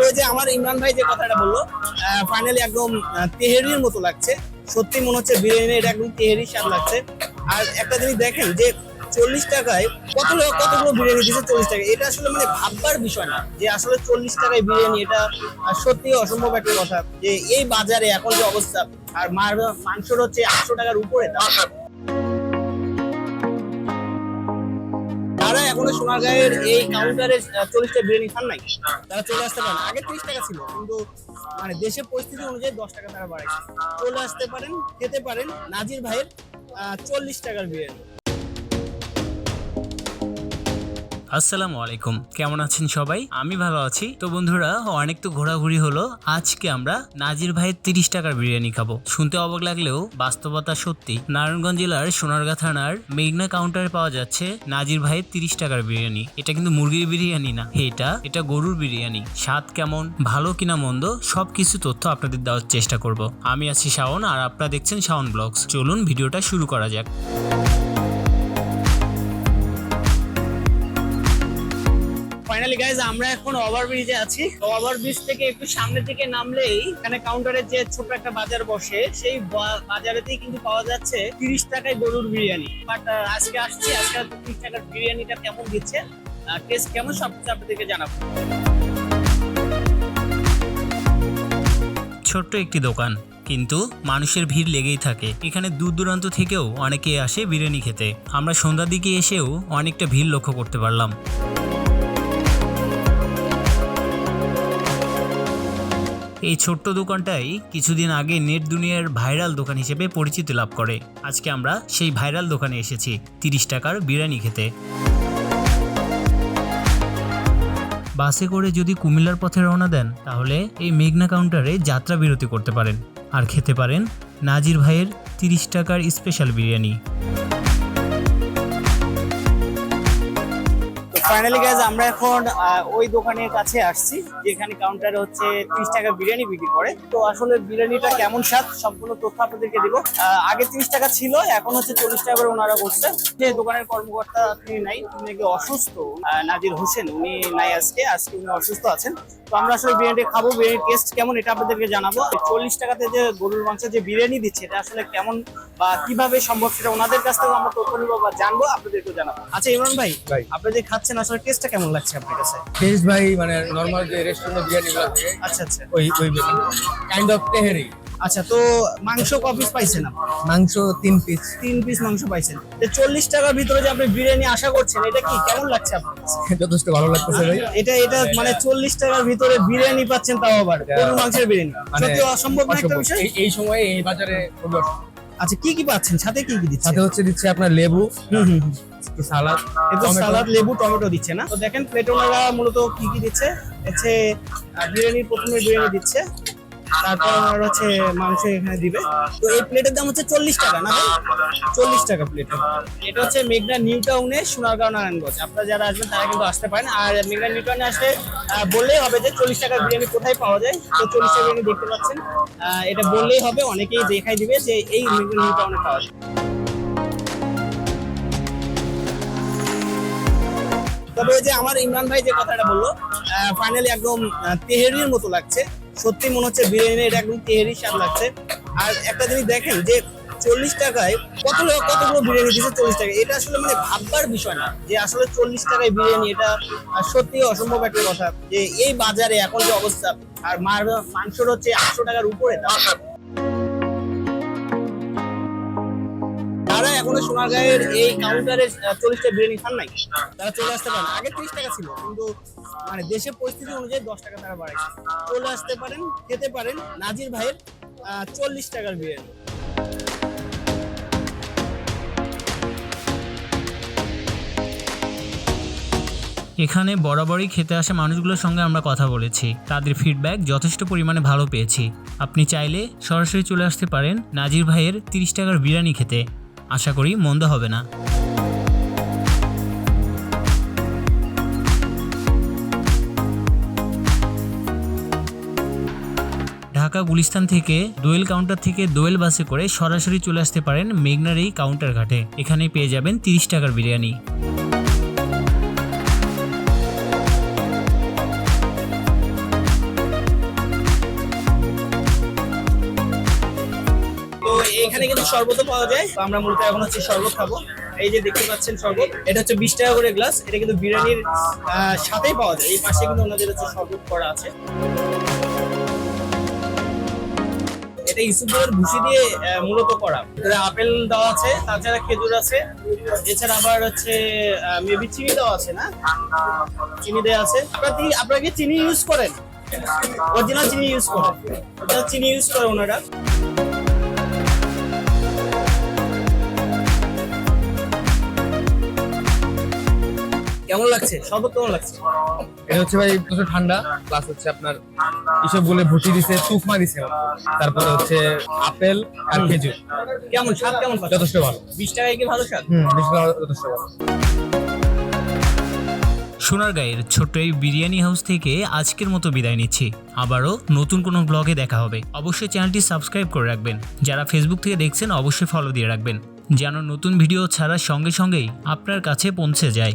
তবে যে আমার ইমরান ভাই যে কথাটা বলল ফাইনালি একদম তেহেরির মতো লাগছে। সত্যি মনে হচ্ছে বিরিয়ানি এটা একদম তেহেরি স্বাদ লাগছে। আর একটা জিনিস দেখেন যে চল্লিশ টাকায় কত কতগুলো বিরিয়ানি দিচ্ছে চল্লিশ টাকা এটা আসলে মানে ভাববার বিষয় না যে আসলে চল্লিশ টাকায় বিরিয়ানি এটা সত্যি অসম্ভব একটা কথা। যে এই বাজারে এখন যে অবস্থা, আর মার, মাংসর হচ্ছে আটশো টাকার উপরে যারা এখনও সোনারগাঁয়ের এই কাউন্টারে চল্লিশটা বিরিয়ানি খান নাই? তারা চলে আসতে পারেন। আগে ত্রিশ টাকা ছিল, কিন্তু মানে দেশের পরিস্থিতি অনুযায়ী দশ টাকা তারা বাড়াইছে। চলে আসতে পারেন, খেতে পারেন। নাজির ভাইয়ের চল্লিশ টাকার বিরিয়ানি। আসসালামু আলাইকুম। কেমন আছেন সবাই? আমি ভালো আছি। তো বন্ধুরা, অনেক তো ঘোরাঘুরি হলো। আজকে আমরা নাজির ভাইয়ের তিরিশ টাকার বিরিয়ানি খাব। শুনতে অবাক লাগলেও বাস্তবতা সত্যি। নারায়ণগঞ্জ জেলার সোনারগাঁ থানার মেঘনা কাউন্টারে পাওয়া যাচ্ছে নাজির ভাইয়ের তিরিশ টাকার বিরিয়ানি। এটা কিন্তু মুরগির বিরিয়ানি না। এটা এটা গরুর বিরিয়ানি। স্বাদ কেমন, ভালো কিনা মন্দ, সবকিছু তথ্য আপনাদের দেওয়ার চেষ্টা করব। আমি আছি শাওন আর আপনারা দেখছেন শাওন ব্লগস। চলুন ভিডিওটা শুরু করা যাক। ফাইনালি গাইজ আমরা এখন ওভারব্রিজে আছি। ওভারব্রিজ থেকে একটু সামনের দিকে নামলেই এখানে কাউন্টারে যে ছোট একটা বাজার বসে, সেই বাজারেতেই কিন্তু পাওয়া যাচ্ছে তিরিশ টাকায় গরুর বিরিয়ানি। বাট আজকে আসছি, আজকে তিরিশ টাকার বিরিয়ানিটা কেমন দিচ্ছে টেস্ট কেমন সব কিছু আপনাদেরকে জানাব। ছোট্ট একটি দোকান, কিন্তু মানুষের ভিড় লেগেই থাকে। এখানে দূর দূরান্ত থেকেও অনেকে আসে বিরিয়ানি খেতে। আমরা সন্ধ্যার দিকে এসেও অনেকটা ভিড় লক্ষ্য করতে পারলাম। এই ছোট্ট দোকানটাই কিছুদিন আগে নেট দুনিয়ার ভাইরাল দোকান হিসেবে পরিচিতি লাভ করে। আজকে আমরা সেই ভাইরাল দোকানে এসেছি, তিরিশ টাকার বিরিয়ানি খেতে। বাসে করে যদি কুমিল্লার পথে রওনা দেন, তাহলে এই মেঘনা কাউন্টারে যাত্রা বিরতি করতে পারেন। আর খেতে পারেন নাজির ভাইয়ের তিরিশ টাকার স্পেশাল বিরিয়ানি। ফাইনালি গাইজ আমরা এখন ওই দোকানের কাছে আসছি যেখানে কাউন্টারে হচ্ছে ত্রিশ টাকা বিরিয়ানি বিক্রি করে। তো আসলে বিরিয়ানিটা কেমন স্বাদ সম্পূর্ণ তথ্য আপনাদেরকে দিব। আগে ত্রিশ টাকা ছিল এখন হচ্ছে চল্লিশ টাকা করে ওনারা করছে। যে দোকানের কর্মকর্তা তিনি নাই তিনি নাকি অসুস্থ। নাজির হোসেন উনি নাই আজকে আজকে উনি অসুস্থ আছেন। তো আমরা আসলে বিরিয়ানি খাব বিরিয়ানির টেস্ট কেমন এটা আপনাদেরকে জানাব। চল্লিশ টাকাতে যে গরুর মাংসের যে বিরিয়ানি দিচ্ছে এটা আসলে কেমন বা কীভাবে সম্ভব সেটা ওনাদের কাছ থেকে আমরা তথ্য নিবো বা জানব আপনাদেরকে জানাব। আচ্ছা ইমরান ভাই ভাই। আপনি যে খাচ্ছেন আসলে টেস্টটা কেমন লাগছে আপনার কাছে? টেস্ট ভাই মানে নর্মাল যে রেস্টুরেন্টের বিরিয়ানি গুলো থাকে আচ্ছা আচ্ছা। ওই ওই কাইন্ড অফ তেহেরি। আচ্ছা তো মাংস ক পিস পাইছেন আপনি? মাংস তিন পিস তিন পিস মাংস পাইছেন। চল্লিশ টাকার ভিতরে যে আপনি বিরিয়ানি আশা করছেন এটা কি কেমন লাগছে আপনার যথেষ্ট ভালো লাগতেছে ভাই। এটা এটা মানে চল্লিশ টাকার ভিতরে বিরিয়ানি পাচ্ছেন তাও আবার গরুর মাংসের বিরিয়ানি। মানে সত্যি অসম্ভব না একটা বিষয়? এই- সময়ে এই বাজারে খুবই। আচ্ছা কি কি পাচ্ছেন? সাথে কি কি দিচ্ছে সাথে হচ্ছে দিচ্ছে আপনার লেবু হুম হুম। একটু সালাদ একটু সালাদ লেবু টমেটো দিচ্ছে না? তো দেখেন প্লেট ওনারা মূলত কি কি দিচ্ছে? হচ্ছে বিরিয়ানির বিরিয়ানি প্রথমে বিরিয়ানি দিচ্ছে। তারপর হচ্ছে মাংস এখানে দিবে। তো এই প্লেটের দাম হচ্ছে চল্লিশ টাকা না চল্লিশ টাকা প্লেটে এটা হচ্ছে মেঘনা নিউ টাউনে সোনারগাঁও নারায়ণগঞ্জ। আপনারা যারা আসবেন তারা কিন্তু আসতে পারেন। আর মেঘনা নিউ টাউনে আসলে বললেই হবে যে চল্লিশ টাকার বিরিয়ানি কোথায় পাওয়া যায়? তো চল্লিশ টাকা বিরিয়ানি দেখতে পাচ্ছেন। এটা বললেই হবে অনেকেই দেখাই দিবে যে এই মেঘনা নিউ টাউনে পাওয়া যায়। তবে ওই যে আমার ইমরান ভাই যে কথাটা বলল ফাইনালি একদম তেহেরির মতো লাগছে। সত্যি মনে হচ্ছে বিরিয়ানি এটা একদম তেহারি স্বাদ লাগছে। আর একটা জিনিস দেখেন যে চল্লিশ টাকায় কত কতগুলো বিরিয়ানি দিচ্ছে চল্লিশ টাকা এটা আসলে মানে ভাববার বিষয় না যে আসলে চল্লিশ টাকায় বিরিয়ানি এটা সত্যি অসম্ভব একটা কথা। যে এই বাজারে এখন যে অবস্থা, আর মার মাংসর হচ্ছে আটশো টাকার উপরে যারা এখনও সোনারগাঁয়ের এই কাউন্টারে চল্লিশটা বিরিয়ানি খান নাই। তারা চলে আসতে পারেন। আগে ত্রিশ টাকা ছিল, কিন্তু মানে দেশের পরিস্থিতি অনুযায়ী দশ টাকা তারা বাড়াইছে। চলে আসতে পারেন, খেতে পারেন নাজির ভাইয়ের চল্লিশ টাকার বিরিয়ানি। এখানে বরাবরই খেতে আসা মানুষগুলোর সঙ্গে আমরা কথা বলেছি। তাদের ফিডব্যাক যথেষ্ট পরিমাণে ভালো পেয়েছি। আপনি চাইলে সরাসরি চলে আসতে পারেন নাজির ভাইয়ের তিরিশ টাকার বিরিয়ানি খেতে। আশা করি মন্দ হবে না। ঢাকা গুলিস্তান থেকে দোয়েল কাউন্টার থেকে দোয়েল বাসে করে সরাসরি চলে আসতে পারেন মেঘনার এই কাউন্টার ঘাটে। এখানে পেয়ে যাবেন তিরিশ টাকার বিরিয়ানি। এখানে কিন্তু শরবতও পাওয়া যায়। তো আমরা মূলত এখন হচ্ছে শরবত খাব। এই যে দেখতে পাচ্ছেন শরবত, এটা হচ্ছে বিশ টাকা করে গ্লাস এটা কিন্তু বিরিয়ানির সাথেই পাওয়া যায়। এই পাশে কিন্তু ওনাদের হচ্ছে শরবত করা আছে। এটা ইসুফের ভুসি দিয়ে মূলত করা। আপেল দেওয়া আছে, তাছাড়া খেজুর আছে। এছাড়া আবার হচ্ছে মেবি চিনি দেওয়া আছে না? চিনি দেওয়া আছে। আপনারা কি আপনারা কি চিনি ইউজ করেন? অরিজিনাল চিনি ইউজ করেন? অরিজিনাল চিনি ইউজ করে ওনারা। কেমন লাগছে? শরবত কেমন লাগছে? এটা হচ্ছে ভাই প্রচুর ঠান্ডা প্লাস হচ্ছে আপনার এসব বলে ভুটি দিছে তুফমা দিছে। তারপরে হচ্ছে আপেল আর খেজুর। কেমন স্বাদ কেমন যথেষ্ট ভালো। বিশ টাকায় কি ভালো স্বাদ? হুম বেশি ভালো, যথেষ্ট ভালো। সোনারগাঁয়ের ছোট্ট এই বিরিয়ানি হাউস থেকে আজকের মতো বিদায় নিচ্ছি। আবারও নতুন কোনো ব্লগে দেখা হবে। অবশ্যই চ্যানেলটি সাবস্ক্রাইব করে রাখবেন। যারা ফেসবুক থেকে দেখছেন অবশ্যই ফলো দিয়ে রাখবেন। যেন নতুন ভিডিও ছাড়ার সঙ্গে সঙ্গেই আপনার কাছে পৌঁছে যায়।